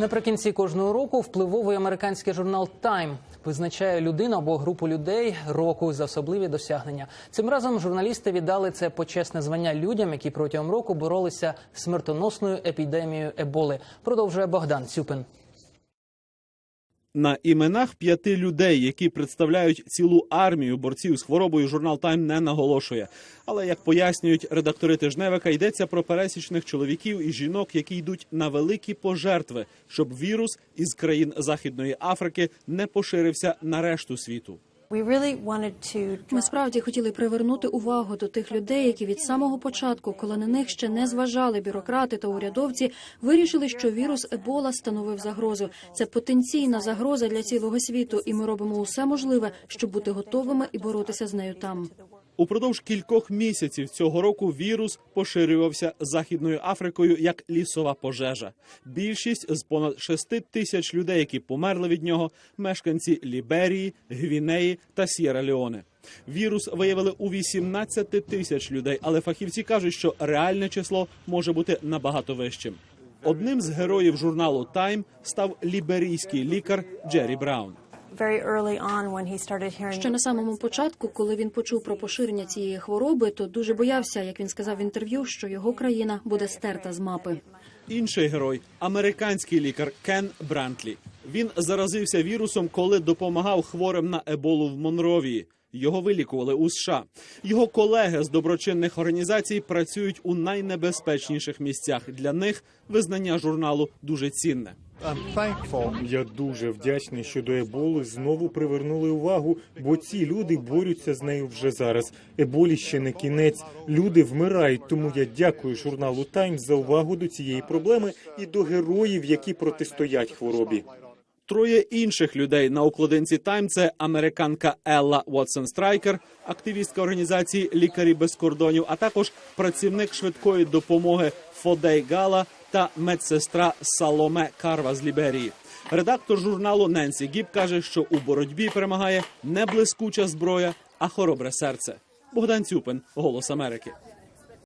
Наприкінці кожного року впливовий американський журнал Time визначає людину або групу людей року за особливі досягнення. Цим разом журналісти віддали це почесне звання людям, які протягом року боролися з смертоносною епідемією еболи. Продовжує Богдан Цюпин. На іменах п'яти людей, які представляють цілу армію борців з хворобою, журнал Тайм не наголошує. Але як пояснюють редактори тижневика, йдеться про пересічних чоловіків і жінок, які йдуть на великі пожертви, щоб вірус із країн Західної Африки не поширився на решту світу. Ми справді хотіли привернути увагу до тих людей, які від самого початку, коли на них ще не зважали бюрократи та урядовці, вирішили, що вірус Ебола становив загрозу. Це потенційна загроза для цілого світу, і ми робимо усе можливе, щоб бути готовими і боротися з нею там. Упродовж кількох місяців цього року вірус поширювався Західною Африкою як лісова пожежа. Більшість з понад 6 тисяч людей, які померли від нього, мешканці Ліберії, Гвінеї та Сєра-Леоне. Вірус виявили у 18 тисяч людей, але фахівці кажуть, що реальне число може бути набагато вищим. Одним з героїв журналу Time став ліберійський лікар Джері Браун. Very early on when he started hearing Ще на самому початку, коли він почув про поширення цієї хвороби, то дуже боявся, як він сказав в інтерв'ю, що його країна буде стерта з мапи. Інший герой американський лікар Кен Брантлі. Він заразився вірусом, коли допомагав хворим на еболу в Монровії. Його вилікували у США. Його колеги з доброчинних організацій працюють у найнебезпечніших місцях. Для них визнання журналу дуже цінне. Я дуже вдячний, що до еболи знову привернули увагу, бо ці люди борються з нею вже зараз. Еболі ще не кінець. Люди вмирають. Тому я дякую журналу Таймс за увагу до цієї проблеми і до героїв, які протистоять хворобі. Троє інших людей на укладинці Тайм це американка Елла Вотсон Страйкер, активістка організації Лікарі без кордонів, а також працівник швидкої допомоги Фодей Гала та медсестра Саломе Карва з Ліберії. Редактор журналу Ненсі Гіб каже, що у боротьбі перемагає не блискуча зброя, а хоробре серце. Богдан Цюпин, Голос Америки.